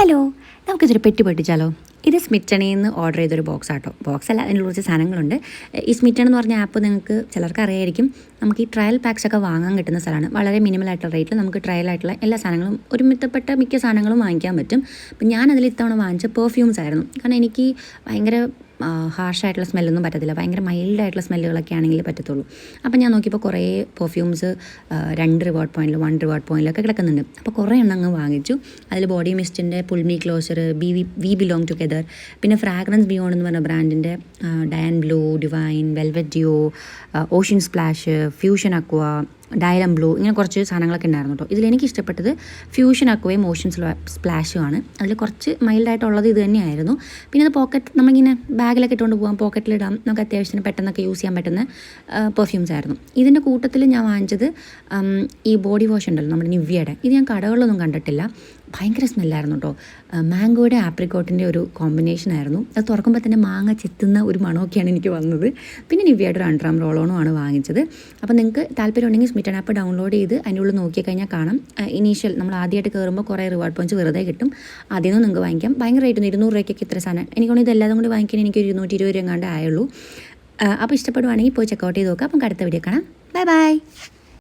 Hello നമുക്കിതൊരു പെട്ടി പൊട്ടിച്ചാലോ? ഇത് സ്മിറ്റണിയിൽ നിന്ന് ഓർഡർ ചെയ്തൊരു ബോക്സ് ആട്ടോ. ബോക്സ് അല്ല അതിനുള്ള കുറച്ച് സാധനങ്ങളുണ്ട്. ഈ സ്മിറ്റൺ എന്ന് പറഞ്ഞ ആപ്പ് നിങ്ങൾക്ക് ചിലർക്ക് അറിയായിരിക്കും. നമുക്ക് ഈ ട്രയൽ പാക്സ് ഒക്കെ വാങ്ങാൻ കിട്ടുന്ന സ്ഥലമാണ്. വളരെ മിനിമൽ ആയിട്ടുള്ള റേറ്റിൽ നമുക്ക് ട്രയൽ ആയിട്ടുള്ള എല്ലാ സാധനങ്ങളും ഒരുമിത്തപ്പെട്ട മിക്ക സാധനങ്ങളും വാങ്ങിക്കാൻ പറ്റും. അപ്പം ഞാനതിൽ ഇത്തവണ വാങ്ങിച്ച പെർഫ്യൂംസ് ആയിരുന്നു. കാരണം എനിക്ക് ഭയങ്കര ഹാർഷായിട്ടുള്ള സ്മെല്ലൊന്നും പറ്റത്തില്ല. ഭയങ്കര മൈൽഡായിട്ടുള്ള സ്മെല്ലുകളൊക്കെ ആണെങ്കിൽ പറ്റത്തുള്ളൂ. അപ്പം ഞാൻ നോക്കിയപ്പോൾ കുറേ പെർഫ്യൂംസ് രണ്ട് റിവാർഡ് പോയിന്റിൽ വൺ റിവാർഡ് പോയിന്റിലൊക്കെ കിടക്കുന്നുണ്ട്. അപ്പോൾ കുറേ എണ്ണം അങ്ങ് വാങ്ങിച്ചു. അതിൽ ബോഡി മിസ്റ്റിന്റെ pull me closer be we we belong together പിന്നെ ഫ്രാഗ്രൻസ് ബിയോണ്ട് എന്ന് പറഞ്ഞ ബ്രാൻഡിന്റെ dyne blue divine velvet deo ocean splash fusion aqua ഡയലം blue ഇങ്ങനെ കുറച്ച് സാധനങ്ങളൊക്കെ ഉണ്ടായിരുന്നു കേട്ടോ. ഇതിൽ എനിക്ക് ഇഷ്ടപ്പെട്ടത് ഫ്യൂഷൻ അക്വേ മോഷൻ സ്പ്ലാഷും ആണ്. അതിൽ കുറച്ച് മൈൽഡായിട്ടുള്ളത് ഇത് തന്നെയായിരുന്നു. പിന്നെ അത് പോക്കറ്റ് നമ്മളിങ്ങനെ ബാഗിലൊക്കെ ഇട്ടുകൊണ്ട് പോകാം പോക്കറ്റിലിടാം നമുക്ക് അത്യാവശ്യത്തിന് പെട്ടെന്നൊക്കെ യൂസ് ചെയ്യാൻ പറ്റുന്ന പെർഫ്യൂംസ് ആയിരുന്നു. ഇതിന്റെ കൂട്ടത്തിൽ ഞാൻ വാങ്ങിച്ചത് ഈ ബോഡി വാഷ് ഉണ്ടല്ലോ നമ്മുടെ നിവ്യയുടെ. ഇത് ഞാൻ കടകളിലൊന്നും കണ്ടിട്ടില്ല. ഭയങ്കര സ്മെല്ലായിരുന്നു കേട്ടോ. മാംഗോയുടെ ആപ്രിക്കോട്ടിന്റെ ഒരു കോമ്പിനേഷൻ ആയിരുന്നു. അത് തുറക്കുമ്പോൾ തന്നെ മാങ്ങ ചെത്തുന്ന ഒരു മണമൊക്കെയാണ് എനിക്ക് വന്നത്. പിന്നെ നിവ്യയുടെ ഒരു അണ്ടറാം റോളോണും ആണ് വാങ്ങിച്ചത്. അപ്പോൾ നിങ്ങൾക്ക് താല്പര്യം ഉണ്ടെങ്കിൽ സ്മിറ്റൺ ആപ്പ് ഡൗൺലോഡ് ചെയ്ത് അതിന്റെ ഉള്ളിൽ നോക്കിക്കഴിഞ്ഞാൽ കാണാം. ഇനീഷ്യൽ നമ്മൾ ആദ്യമായിട്ട് കയറുമ്പോൾ കുറേ റിവാർഡ് പോയിൻസ് വെറുതെ കിട്ടും. അതിൽ നിന്ന് നിങ്ങൾക്ക് വാങ്ങിക്കാം. ഭയങ്കര റേറ്റ് ഇരുന്നൂറ് രൂപയ്ക്കൊക്കെ ഇത്ര സാധനം. എനിക്ക് തോന്നുന്നു ഇതെല്ലാം കൂടി വാങ്ങിക്കാൻ എനിക്ക് ഒരു ഇരുന്നൂറ്റി ഇരുപത് രൂപ എങ്ങാണ്ട് ആയുള്ളൂ. അപ്പോൾ ഇഷ്ടപ്പെടുവാണെങ്കിൽ പോയി ചെക്കൗട്ട് ചെയ്ത് നോക്കാം. അപ്പം അടുത്ത വീഡിയോ കാണാം. Bye bye